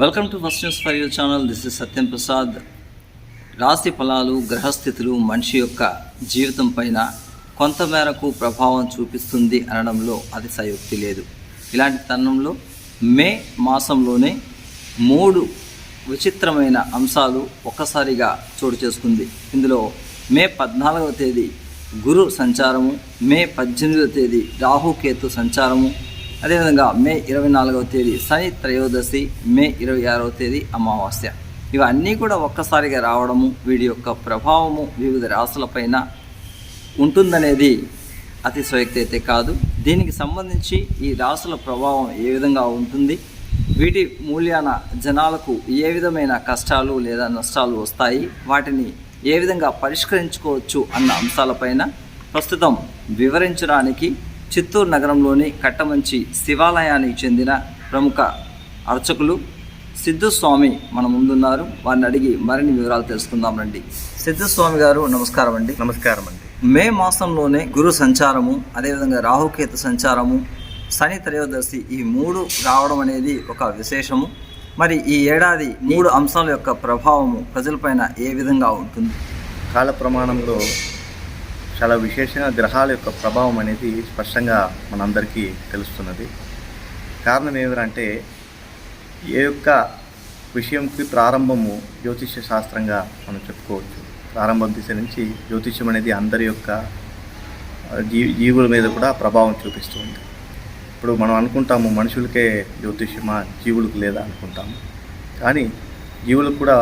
Welcome to first news for channel this is Satyam Prasad రాశి ఫలాలు గ్రహస్థితులు మనిషి యొక్క జీవితం పైన కొంతమేరకు ప్రభావం చూపిస్తుంది అనడంలో అతిశయోక్తి లేదు. ఇలాంటి తరుణంలో మే మాసంలోనే మూడు విచిత్రమైన అంశాలు ఒక్కసారిగా చోటు చేసుకుంది. ఇందులో మే పద్నాలుగవ తేదీ గురు సంచారము మే పద్దెనిమిదవ తేదీ రాహుకేతు సంచారము అదేవిధంగా మే ఇరవై నాలుగవ తేదీ శని త్రయోదశి మే ఇరవై ఆరవ తేదీ అమావాస్య. ఇవన్నీ కూడా ఒక్కసారిగా రావడము వీటి యొక్క ప్రభావము వివిధ రాసులపైన ఉంటుందనేది అతిశయోక్తి అయితే కాదు. దీనికి సంబంధించి ఈ రాసుల ప్రభావం ఏ విధంగా ఉంటుంది? వీటి మూల్యాన జనాలకు ఏ విధమైన కష్టాలు లేదా నష్టాలు వస్తాయి? వాటిని ఏ విధంగా పరిష్కరించుకోవచ్చు అన్న అంశాలపైన ప్రస్తుతం వివరించడానికి చిత్తూరు నగరంలోని కట్టమంచి శివాలయానికి చెందిన ప్రముఖ అర్చకులు సిద్ధు స్వామి మన ముందున్నారు. వారిని అడిగి మరిన్ని వివరాలు తెలుసుకుందాం రండి. సిద్ధు స్వామి గారు నమస్కారం అండి. నమస్కారం అండి. మే మాసంలోనే గురు సంచారము అదేవిధంగా రాహుకేతు సంచారము శని త్రయోదశి ఈ మూడు రావడం అనేది ఒక విశేషము. మరి ఈ ఏడాది మూడు అంశాల యొక్క ప్రభావము ప్రజలపైన ఏ విధంగా ఉంటుంది? కాల ప్రమాణంలో చాలా విశేషంగా గ్రహాల యొక్క ప్రభావం అనేది స్పష్టంగా మనందరికీ తెలుస్తున్నది. కారణం ఏమిటంటే ఏ యొక్క విషయంకి ప్రారంభము జ్యోతిష్య శాస్త్రంగా మనం చెప్పుకోవచ్చు. ప్రారంభం దిశ నుంచి జ్యోతిష్యం అనేది అందరి యొక్క జీ జీవుల మీద కూడా ప్రభావం చూపిస్తుంది ఇప్పుడు మనం అనుకుంటాము మనుషులకే జ్యోతిష్యమా జీవులకు లేదా అనుకుంటాము. కానీ జీవులకు కూడా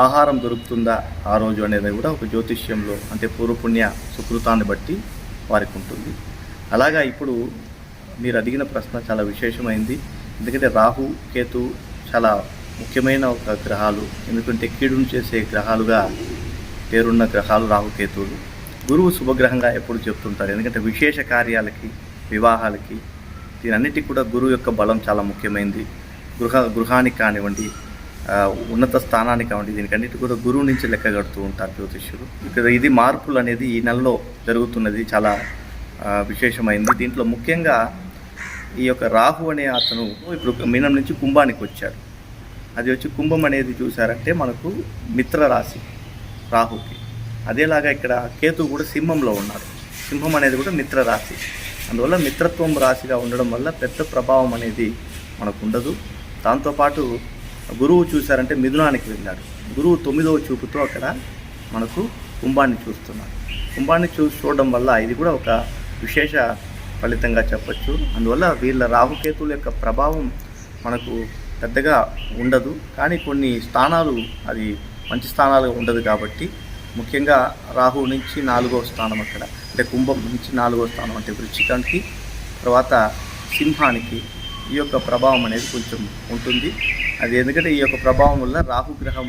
ఆహారం దొరుకుతుందా ఆ రోజు అనేది కూడా ఒక జ్యోతిష్యంలో అంటే పూర్వపుణ్య సుకృతాన్ని బట్టి వారికి ఉంటుంది. అలాగా ఇప్పుడు మీరు అడిగిన ప్రశ్న చాలా విశేషమైంది. ఎందుకంటే రాహు కేతు చాలా ముఖ్యమైన ఒక గ్రహాలు. ఎందుకంటే కీడును చేసే గ్రహాలుగా పేరున్న గ్రహాలు రాహుకేతువులు గురువు శుభగ్రహంగా ఎప్పుడు చెప్తుంటారు? ఎందుకంటే విశేష కార్యాలకి వివాహాలకి దీనన్నిటికీ కూడా గురువు యొక్క బలం చాలా ముఖ్యమైనది గృహ గృహానికి కానివ్వండి ఉన్నత స్థానానికి కానివ్వండి దీనికన్నిటి కూడా గురువు నుంచి లెక్క కడుతూ ఉంటారు జ్యోతిష్యులు. ఇక్కడ ఇది మార్పులు అనేది ఈ నెలలో జరుగుతున్నది చాలా విశేషమైంది. దీంట్లో ముఖ్యంగా ఈ యొక్క రాహు అనే అతను ఇప్పుడు మీనం నుంచి కుంభానికి వచ్చాడు అది వచ్చి కుంభం అనేది చూసారంటే మనకు మిత్ర రాశి రాహుకి. అదేలాగా ఇక్కడ కేతు కూడా సింహంలో ఉన్నాడు సింహం అనేది కూడా మిత్ర రాశి. అందువల్ల మిత్రత్వం రాశిగా ఉండడం వల్ల పెద్ద ప్రభావం అనేది మనకు ఉండదు. దాంతోపాటు గురువు చూశారంటే మిథునానికి వెళ్ళాడు. గురువు తొమ్మిదవ చూపుతో అక్కడ మనకు కుంభాన్ని చూస్తున్నాడు. కుంభాన్ని చూసి చూడడం వల్ల ఇది కూడా ఒక విశేష ఫలితంగా చెప్పచ్చు. అందువల్ల వీళ్ళ రాహుకేతువుల యొక్క ప్రభావం మనకు పెద్దగా ఉండదు. కానీ కొన్ని స్థానాలు అది మంచి స్థానాలుగా ఉండదు కాబట్టి ముఖ్యంగా రాహు నుంచి నాలుగో స్థానం అక్కడ అంటే కుంభం నుంచి నాలుగో స్థానం అంటే వృచ్చికానికి తర్వాత సింహానికి ఈ యొక్క ప్రభావం అనేది కొంచెం ఉంటుంది. అది ఎందుకంటే ఈ యొక్క ప్రభావం వల్ల రాహుగ్రహం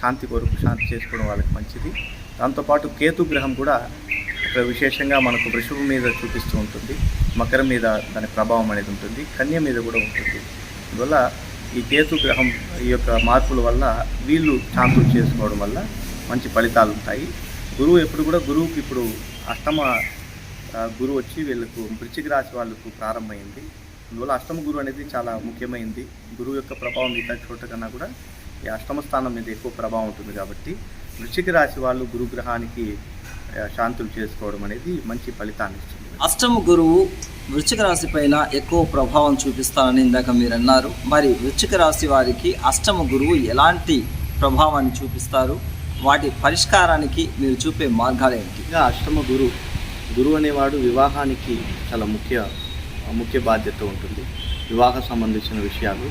శాంతి కొరకు శాంతి చేసుకోవడం వాళ్ళకి మంచిది. దాంతోపాటు కేతు గ్రహం కూడా ఒక విశేషంగా మనకు వృషభం మీద చూపిస్తూ ఉంటుంది. మకరం మీద దాని ప్రభావం అనేది ఉంటుంది. కన్య మీద కూడా ఉంటుంది. అందువల్ల ఈ కేతు గ్రహం ఈ యొక్క మార్పుల వల్ల వీళ్ళు శాంతులు చేసుకోవడం వల్ల మంచి ఫలితాలు ఉంటాయి. గురువు ఎప్పుడు కూడా గురువుకి ఇప్పుడు అష్టమ గురువు వచ్చి వీళ్ళకు వృచ్చిక రాశి వాళ్ళకు ప్రారంభమైంది. అందువల్ల అష్టమ గురువు అనేది చాలా ముఖ్యమైనది గురువు యొక్క ప్రభావం మిగతా చోట కన్నా కూడా ఈ అష్టమ స్థానం మీద ఎక్కువ ప్రభావం ఉంటుంది కాబట్టి వృశ్చిక రాశి వాళ్ళు గురుగ్రహానికి శాంతులు చేసుకోవడం అనేది మంచి ఫలితాన్ని ఇస్తుంది. అష్టమ గురువు వృశ్చిక రాశి పైన ఎక్కువ ప్రభావం చూపిస్తారని ఇందాక మీరు అన్నారు. మరి వృశ్చిక రాశి వారికి అష్టమ గురువు ఎలాంటి ప్రభావాన్ని చూపిస్తారు? వాటి పరిష్కారానికి మీరు చూపే మార్గాలు ఏంటి? ఇంకా అష్టమ గురు గురువు అనేవాడు వివాహానికి చాలా ముఖ్య ముఖ్య బాధ్యత ఉంటుంది. వివాహ సంబంధించిన విషయాలు.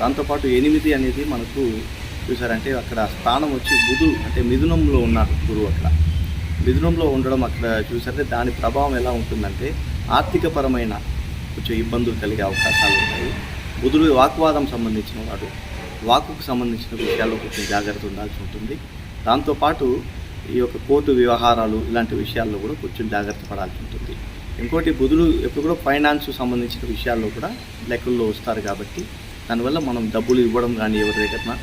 దాంతోపాటు ఎనిమిది అనేది మనకు చూసారంటే అక్కడ స్థానం వచ్చి బుధు అంటే మిథునంలో ఉన్నారు గురువు అక్కడ. మిథునంలో ఉండడం అక్కడ చూసారంటే దాని ప్రభావం ఎలా ఉంటుందంటే ఆర్థికపరమైన కొంచెం ఇబ్బందులు కలిగే అవకాశాలు ఉన్నాయి బుధుడు వాక్వాదం సంబంధించిన వాడు. వాకుకు సంబంధించిన విషయాల్లో కొంచెం జాగ్రత్త ఉండాల్సి ఉంటుంది. దాంతోపాటు ఈ యొక్క కోర్టు వ్యవహారాలు ఇలాంటి విషయాల్లో కూడా కొంచెం జాగ్రత్త పడాల్సి ఉంటుంది. ఇంకోటి బుధుడు ఎప్పుడు కూడా ఫైనాన్స్ సంబంధించిన విషయాల్లో కూడా లెక్కల్లో వస్తారు కాబట్టి దానివల్ల మనం డబ్బులు ఇవ్వడం కానీ ఎవరి దగ్గర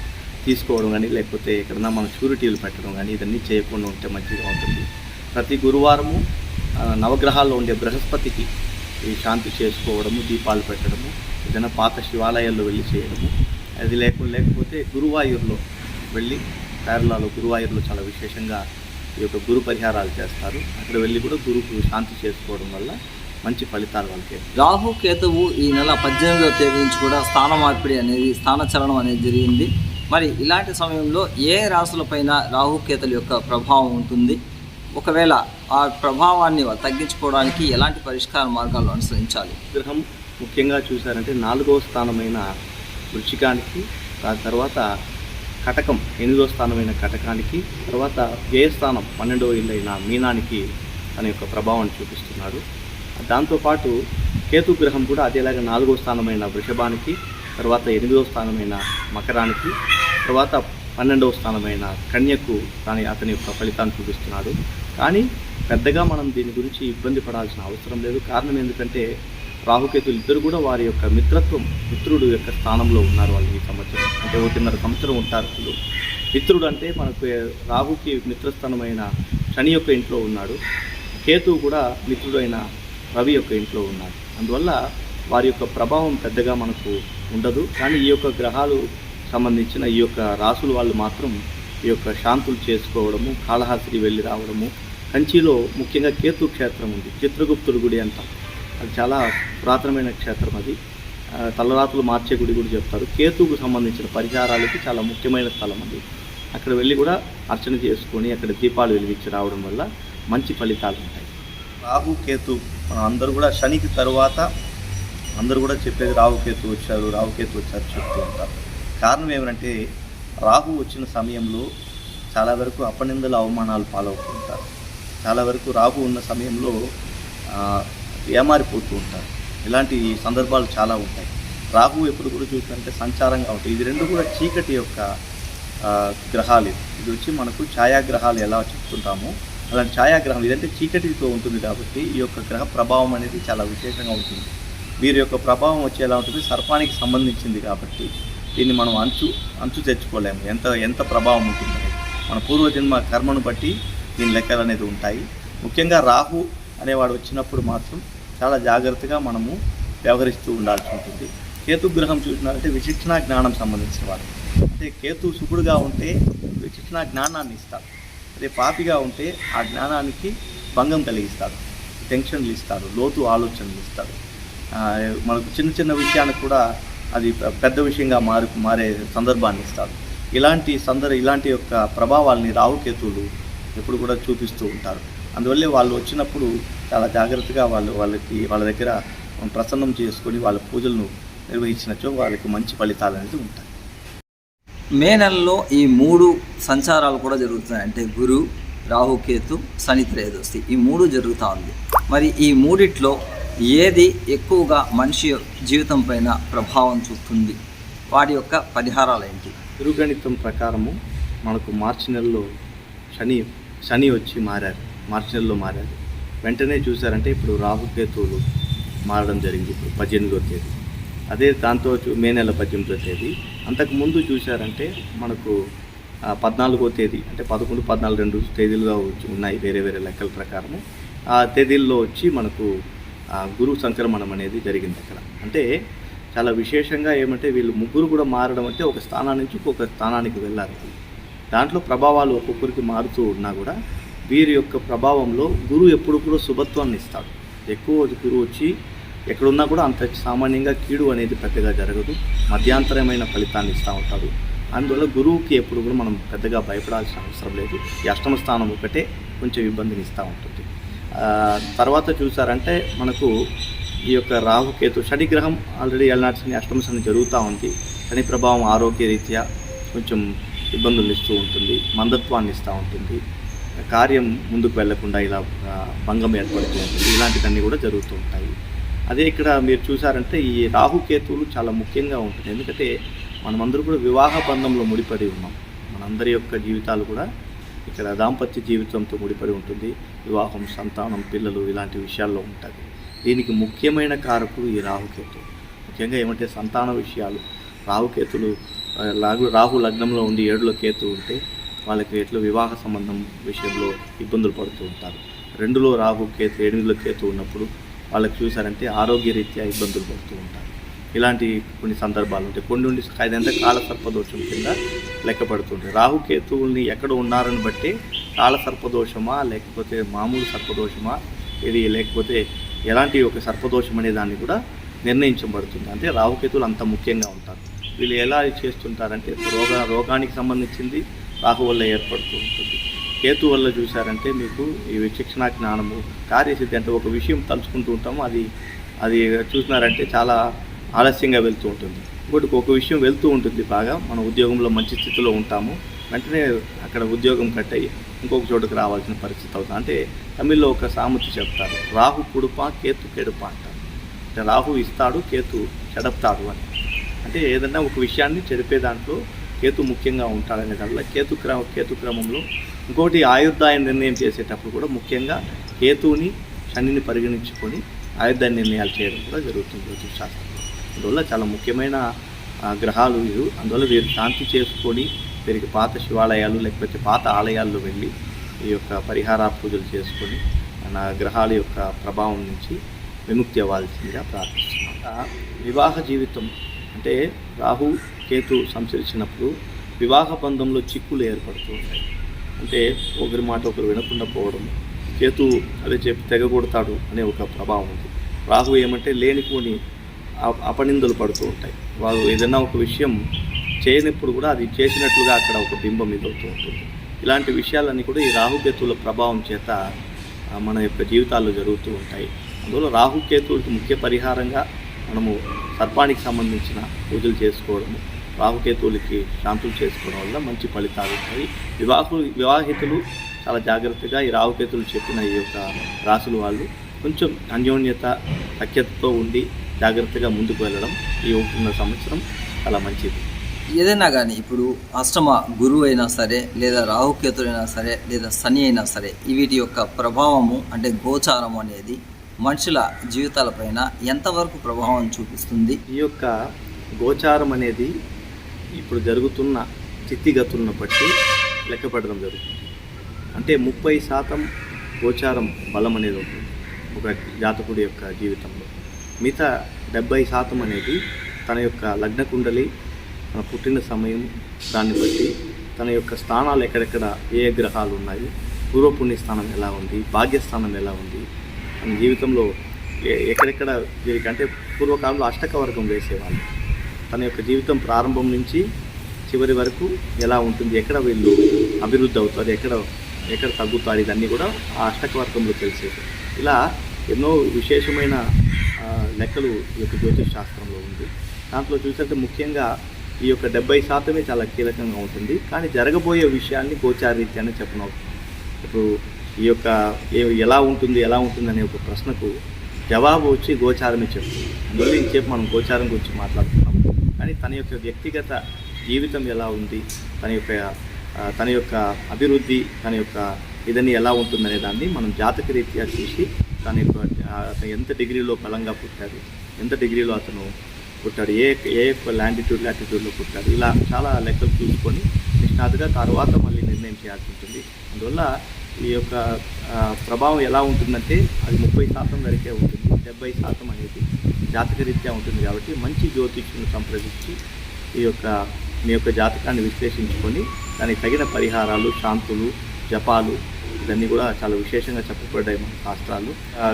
తీసుకోవడం కానీ లేకపోతే ఎక్కడన్నా మనం షూరిటీలు పెట్టడం కానీ ఇదన్నీ చేయకుండా ఉంటే మంచిగా ఉంటుంది. ప్రతి గురువారము నవగ్రహాల్లో ఉండే బృహస్పతికి ఈ శాంతి చేసుకోవడము దీపాలు పెట్టడము ఏదైనా పాత శివాలయాల్లో వెళ్ళి చేయడము అది లేకుండా లేకపోతే గురువాయూర్లో వెళ్ళి కేరళలో గురువాయూర్లో చాలా విశేషంగా ఈ యొక్క గురు పరిహారాలు చేస్తారు. అక్కడ వెళ్ళి కూడా గురువు శాంతి చేసుకోవడం వల్ల మంచి ఫలితాలు వాళ్ళకి. రాహు కేతువు ఈ నెల పద్దెనిమిదవ తేదీ నుంచి కూడా స్థాన మార్పిడి అనేది స్థానచలనం అనేది జరిగింది. మరి ఇలాంటి సమయంలో ఏ రాశులపైన రాహుకేతల యొక్క ప్రభావం ఉంటుంది? ఒకవేళ ఆ ప్రభావాన్ని తగ్గించుకోవడానికి ఎలాంటి పరిష్కార మార్గాలు అనుసరించాలి? గ్రహం ముఖ్యంగా చూశారంటే నాలుగవ స్థానమైన వృచ్చికానికి దాని తర్వాత కటకం ఎనిమిదో స్థానమైన కటకానికి తర్వాత వ్యయ స్థానం పన్నెండవ ఇల్లైన మీనానికి తన యొక్క ప్రభావాన్ని చూపిస్తున్నాడు. దాంతోపాటు కేతు గ్రహం కూడా అదేలాగా నాలుగో స్థానమైన వృషభానికి తర్వాత ఎనిమిదో స్థానమైన మకరానికి తర్వాత పన్నెండవ స్థానమైన కన్యకు దాని అతని యొక్క ఫలితాన్ని చూపిస్తున్నాడు. కానీ పెద్దగా మనం దీని గురించి ఇబ్బంది పడాల్సిన అవసరం లేదు. కారణం ఎందుకంటే రాహుకేతులు ఇద్దరు కూడా వారి యొక్క మిత్రత్వం మిత్రుడు యొక్క స్థానంలో ఉన్నారు వాళ్ళు ఈ సంవత్సరం. అంటే ఒకటిన్నర సంవత్సరం ఉంటారు వాళ్ళు. మిత్రుడు అంటే మనకు రాహుకి మిత్రస్థానమైన శని యొక్క ఇంట్లో ఉన్నాడు. కేతువు కూడా మిత్రుడైన రవి యొక్క ఇంట్లో ఉన్నాడు. అందువల్ల వారి యొక్క ప్రభావం పెద్దగా మనకు ఉండదు. కానీ ఈ యొక్క గ్రహాలు సంబంధించిన ఈ యొక్క రాసులు వాళ్ళు మాత్రం ఈ యొక్క శాంతులు చేసుకోవడము కాళహస్తి వెళ్ళి రావడము కంచిలో ముఖ్యంగా కేతు క్షేత్రం ఉంది. చిత్రగుప్తుడు గుడి అంటాం. అది చాలా పురాతనమైన క్షేత్రం అది. ఆ, తలరాతులు మార్చే గుడి కూడా చెప్తారు. కేతువుకు సంబంధించిన పరిహారాలకి చాలా ముఖ్యమైన స్థలం అది. అక్కడ వెళ్ళి కూడా అర్చన చేసుకొని అక్కడ దీపాలు వెలిగించి రావడం వల్ల మంచి ఫలితాలు ఉంటాయి. రాహు కేతు అందరూ కూడా శనికి తరువాత అందరూ కూడా చెప్పేది రాహుకేతు వచ్చారు రాహుకేతు వచ్చారు చెప్తూ ఉంటారు. కారణం ఏమంటే రాహు వచ్చిన సమయంలో చాలా వరకు అపనిందల అవమానాలు పాలవుతుంటారు. చాలా వరకు రాహు ఉన్న సమయంలో ఏమారిపోతూ ఉంటారు ఇలాంటి సందర్భాలు చాలా ఉంటాయి. రాహు ఎప్పుడు కూడా చూస్తుంటే సంచారంగా ఉంటాయి. ఇది రెండు కూడా చీకటి యొక్క గ్రహాలు. ఇది. వచ్చి మనకు ఛాయాగ్రహాలు ఎలా చెప్తుంటామో అలాంటి ఛాయాగ్రహం ఇదంటే చీకటితో ఉంటుంది కాబట్టి ఈ యొక్క గ్రహ ప్రభావం అనేది చాలా విశేషంగా ఉంటుంది. వీరి యొక్క ప్రభావం వచ్చేలా ఉంటుంది? సర్పానికి సంబంధించింది కాబట్టి దీన్ని మనం అంచు అంచు తెచ్చుకోలేము. ఎంత ఎంత ప్రభావం ఉంటుంది. మన పూర్వజన్మ కర్మను బట్టి దీని లెక్కలు అనేది ఉంటాయి. ముఖ్యంగా రాహు అనేవాడు వచ్చినప్పుడు మాత్రం చాలా జాగ్రత్తగా మనము వ్యవహరిస్తూ ఉండాల్సి ఉంటుంది. కేతు గ్రహం చూసినారంటే విశిక్షణ జ్ఞానం సంబంధించిన వాడు. అంటే కేతు శుభుడుగా ఉంటే విశిక్షణ జ్ఞానాన్ని ఇస్తాడు. అదే పాపిగా ఉంటే ఆ జ్ఞానానికి భంగం కలిగిస్తాడు. టెన్షన్లు ఇస్తాడు. లోతు ఆలోచనలు ఇస్తాడు. మనకు చిన్న చిన్న విషయానికి కూడా అది పెద్ద విషయంగా మారు మారే సందర్భాన్ని ఇస్తాడు. ఇలాంటి సందర్ ఇలాంటి యొక్క ప్రభావాల్ని రావుకేతువులు ఎప్పుడు కూడా చూపిస్తూ ఉంటారు. అందువల్లే వాళ్ళు వచ్చినప్పుడు చాలా జాగ్రత్తగా వాళ్ళు వాళ్ళకి వాళ్ళ దగ్గర ప్రసన్నం చేసుకొని వాళ్ళ పూజలను నిర్వహించినచో వాళ్ళకి మంచి ఫలితాలు అనేది ఉంటాయి. మే నెలలో ఈ మూడు సంచారాలు కూడా జరుగుతున్నాయి. అంటే గురు రాహుకేతు శని త్రయోదశి ఈ మూడు జరుగుతూ ఉంది. మరి ఈ మూడిట్లో ఏది ఎక్కువగా మనిషి జీవితం పైన ప్రభావం చూపుతుంది? వాటి యొక్క పరిహారాలు ఏంటి? గురుగణితం ప్రకారము మనకు మార్చి నెలలో శని శని వచ్చి మారారు. మార్చినల్లో మారారు. వెంటనే చూసారంటే ఇప్పుడు రాహుకేతువులు మారడం జరిగింది. ఇప్పుడు పద్దెనిమిదో తేదీ. అదే దాంతో మే నెల పద్దెనిమిదో తేదీ. అంతకు ముందు చూశారంటే మనకు పద్నాలుగో తేదీ అంటే పదకొండు పద్నాలుగు రెండు తేదీలుగా వచ్చి ఉన్నాయి వేరే వేరే లెక్కల ప్రకారము. ఆ తేదీల్లో వచ్చి మనకు గురు సంక్రమణం అనేది జరిగింది అక్కడ. అంటే చాలా విశేషంగా ఏమంటే వీళ్ళు ముగ్గురు కూడా మారడం అంటే ఒక స్థానం నుంచి ఒక స్థానానికి వెళ్ళారు. దాంట్లో ప్రభావాలు ఒక్కొక్కరికి మారుతూ ఉన్నా కూడా వీరి యొక్క ప్రభావంలో గురువు ఎప్పుడు కూడా శుభత్వాన్ని ఇస్తాడు. ఎక్కువ గురువు వచ్చి ఎక్కడున్నా కూడా అంత సామాన్యంగా కీడు అనేది పెద్దగా జరగదు. మధ్యాంతరమైన ఫలితాన్ని ఇస్తూ ఉంటాడు. అందువల్ల గురువుకి ఎప్పుడు కూడా మనం పెద్దగా భయపడాల్సిన అవసరం లేదు. ఈ అష్టమ స్థానం ఒకటే కొంచెం ఇబ్బందిని ఇస్తూ ఉంటుంది. తర్వాత చూసారంటే మనకు ఈ యొక్క రాహుకేతు శని గ్రహం ఆల్రెడీ ఎల్నాటి అష్టమ శని జరుగుతూ ఉంది. శని ప్రభావం ఆరోగ్య రీత్యా కొంచెం ఇబ్బందులు ఇస్తూ ఉంటుంది. మందత్వాన్ని ఇస్తూ ఉంటుంది. కార్యం ముందుకు వెళ్ళకుండా ఇలా భంగం ఏర్పడుతూ ఉంటుంది ఇలాంటివన్నీ కూడా జరుగుతూ ఉంటాయి. అదే ఇక్కడ మీరు చూసారంటే ఈ రాహుకేతువులు చాలా ముఖ్యంగా ఉంటుంది ఎందుకంటే మనమందరూ కూడా వివాహ బంధంలో ముడిపడి ఉన్నాం. మనందరి యొక్క జీవితాలు కూడా ఇక్కడ దాంపత్య జీవితంతో ముడిపడి ఉంటుంది. వివాహం సంతానం పిల్లలు ఇలాంటి విషయాల్లో ఉంటుంది దీనికి ముఖ్యమైన కారకుడు ఈ రాహుకేతు ముఖ్యంగా ఏమంటే సంతాన విషయాలు. రాహుకేతులు లాగు రాహు లగ్నంలో ఉండి ఏడులో కేతు ఉంటే వాళ్ళకి ఎట్లా వివాహ సంబంధం విషయంలో ఇబ్బందులు పడుతూ ఉంటారు. రెండులో రాహు కేతు ఎనిమిదిలో కేతు ఉన్నప్పుడు వాళ్ళకి చూసారంటే ఆరోగ్య రీత్యా ఇబ్బందులు పడుతూ ఉంటారు. ఇలాంటి కొన్ని సందర్భాలు ఉంటాయి. కొన్ని ఉండి అదంతా కాల సర్పదోషం కింద లెక్కపడుతుంటాయి. రాహుకేతువుల్ని ఎక్కడ ఉన్నారని బట్టి కాలసర్పదోషమా లేకపోతే మామూలు సర్పదోషమా ఇది లేకపోతే ఎలాంటి ఒక సర్పదోషం అనే దాన్ని కూడా నిర్ణయించబడుతుంది. అంటే రాహుకేతువులు అంత ముఖ్యంగా ఉంటారు. వీళ్ళు ఎలా చేస్తుంటారంటే రోగ రోగానికి సంబంధించింది రాహు వల్ల ఏర్పడుతూ ఉంటుంది. కేతు వల్ల చూశారంటే మీకు ఈ విచక్షణ జ్ఞానము కార్యసిద్ధి అంటే ఒక విషయం తలుచుకుంటూ ఉంటాము. అది అది చూసినారంటే చాలా ఆలస్యంగా వెళ్తూ ఉంటుంది. ఇంకోటి ఒక విషయం వెళ్తూ ఉంటుంది బాగా. మన ఉద్యోగంలో మంచి స్థితిలో ఉంటాము. వెంటనే అక్కడ ఉద్యోగం కట్ అయ్యి ఇంకొక చోటుకు రావాల్సిన పరిస్థితి అవుతుంది. అంటే తమిళ్ళో ఒక సామెత చెప్తారు రాహు కుడుప కేతు కెడుప అంటారు. అంటే రాహు ఇస్తాడు కేతు చెడపుతాడు అని. అంటే ఏదన్నా ఒక విషయాన్ని చెడిపే దాంట్లో కేతు ముఖ్యంగా ఉంటాడనే దాంట్లో కేతు క్రమ కేతు క్రమంలో ఇంకోటి ఆయుర్దాయం నిర్ణయం చేసేటప్పుడు కూడా ముఖ్యంగా కేతువుని శనిని పరిగణించుకొని ఆయుర్దాయ నిర్ణయాలు చేయడం కూడా జరుగుతుంది జ్యోతిశాస్త్రంలో అందువల్ల చాలా ముఖ్యమైన గ్రహాలు వీరు అందువల్ల వీరు శాంతి చేసుకొని వీరికి పాత శివాలయాలు లేకపోతే పాత ఆలయాల్లో వెళ్ళి ఈ యొక్క పరిహార పూజలు చేసుకొని మన గ్రహాల యొక్క ప్రభావం నుంచి విముక్తి అవ్వాల్సిందిగా ప్రార్థిస్తున్నాను వివాహ జీవితం అంటే రాహు కేతు సంచరించినప్పుడు వివాహ బంధంలో చిక్కులు ఏర్పడుతూ ఉంటాయి. అంటే ఒకరి మాట ఒకరు వినకుండా పోవడం కేతు అదే చెప్పి తెగగొడతాడు అనే ఒక ప్రభావం ఉంది. రాహు ఏమంటే లేనిపోని అపనిందలు పడుతూ ఉంటాయి. వాళ్ళు ఏదైనా ఒక విషయం చేయనప్పుడు కూడా అది చేసినట్లుగా అక్కడ ఒక బింబం ఇదవుతూ ఉంటుంది. ఇలాంటి విషయాలన్నీ కూడా ఈ రాహుకేతువుల ప్రభావం చేత మన యొక్క జీవితాల్లో జరుగుతూ ఉంటాయి. అందువల్ల రాహుకేతువులకి ముఖ్య పరిహారంగా మనము సర్పానికి సంబంధించిన పూజలు చేసుకోవడము రాహుకేతువులకి శాంతులు చేసుకోవడం వల్ల మంచి ఫలితాలు ఉంటాయి. వివాహు వివాహితులు చాలా జాగ్రత్తగా ఈ రాహుకేతులు చెప్పిన ఈ యొక్క రాసులు వాళ్ళు కొంచెం అన్యోన్యత సఖ్యతతో ఉండి జాగ్రత్తగా ముందుకు వెళ్ళడం ఈ ఉంటున్న సంవత్సరం చాలా మంచిది. ఏదైనా కానీ ఇప్పుడు అష్టమ గురువు అయినా సరే లేదా రాహుకేతులైనా సరే లేదా శని అయినా సరే వీటి యొక్క ప్రభావము అంటే గోచారం అనేది మనుషుల జీవితాలపైన ఎంతవరకు ప్రభావం చూపిస్తుంది? ఈ యొక్క గోచారం అనేది ఇప్పుడు జరుగుతున్న స్థితిగతులను బట్టి లెక్క పెట్టడం జరుగుతుంది. అంటే ముప్పై శాతం గోచారం బలం అనేది ఉంటుంది ఒక జాతకుడి యొక్క జీవితంలో. మిగతా డెబ్బై శాతం అనేది తన యొక్క లగ్న కుండలి తన పుట్టిన సమయం దాన్ని బట్టి తన యొక్క స్థానాలు ఎక్కడెక్కడ ఏ గ్రహాలు ఉన్నాయి పూర్వపుణ్య స్థానం ఎలా ఉంది భాగ్యస్థానం ఎలా ఉంది తన జీవితంలో ఏ- ఎక్కడెక్కడ వీరికంటే పూర్వకాలంలో అష్టక వర్గం వేసేవాళ్ళు. తన యొక్క జీవితం ప్రారంభం నుంచి చివరి వరకు ఎలా ఉంటుంది ఎక్కడ వీళ్ళు అభివృద్ధి అవుతారు ఎక్కడ ఎక్కడ తగ్గుతారు ఇదన్నీ కూడా ఆ అష్టకవర్గంలో తెలిసేది ఇలా ఎన్నో విశేషమైన లెక్కలు ఈ యొక్క జ్యోతిష్ శాస్త్రంలో ఉంది. దాంట్లో చూసినట్టు ముఖ్యంగా ఈ యొక్క డెబ్బై శాతమే చాలా కీలకంగా ఉంటుంది. కానీ జరగబోయే విషయాన్ని గోచారీత్యాన్ని చెప్పనవుతుంది ఇప్పుడు ఈ యొక్క ఏ- ఎలా ఉంటుంది ఎలా ఉంటుంది అనే ఒక ప్రశ్నకు జవాబు వచ్చి గోచారమే చెప్తుంది. అందువల్ల ఇంకేపు మనం గోచారం గురించి మాట్లాడుతున్నాం కానీ తన యొక్క వ్యక్తిగత జీవితం ఎలా ఉంది తన యొక్క తన యొక్క అభివృద్ధి తన యొక్క ఇదని ఎలా ఉంటుందనే దాన్ని మనం జాతక రీత్యా చూసి తన యొక్క అతను ఎంత డిగ్రీలో బలంగా పుట్టాడు ఎంత డిగ్రీలో అతను పుట్టాడు ఏ ఏ యొక్క లాంటిట్యూడ్ లాటిట్యూడ్లో పుట్టాడు ఇలా చాలా లెక్కలు చూసుకొని నిష్ణాతుగా తర్వాత మళ్ళీ నిర్ణయం చేయాల్సి ఉంటుంది. అందువల్ల ఈ యొక్క ప్రభావం ఎలా ఉంటుందంటే అది ముప్పై శాతం వరకే ఉంటుంది డెబ్బై శాతం అనేది జాతకరీత్యా ఉంటుంది కాబట్టి మంచి జ్యోతిష్యుని సంప్రదించి ఈ యొక్క మీ యొక్క జాతకాన్ని విశ్లేషించుకొని దానికి తగిన పరిహారాలు శాంతులు జపాలు ఇవన్నీ కూడా చాలా విశేషంగా చెప్పబడ్డాయి మన శాస్త్రాలు.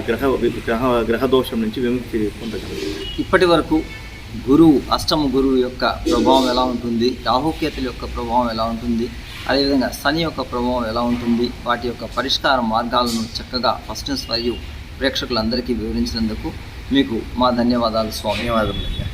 గ్రహ గ్రహ గ్రహ దోషం నుంచి విముక్తి పొందగలరు. ఇప్పటి వరకు గురువు అష్టమ గురువు యొక్క ప్రభావం ఎలా ఉంటుంది రాహుకేతుల యొక్క ప్రభావం ఎలా ఉంటుంది అదేవిధంగా శని యొక్క ప్రభావం ఎలా ఉంటుంది వాటి యొక్క పరిష్కార మార్గాలను చక్కగా ఫస్ట్ మరియు ప్రేక్షకులందరికీ వివరించినందుకు మీకు మా ధన్యవాదాలు స్వామి. ధన్యవాదములు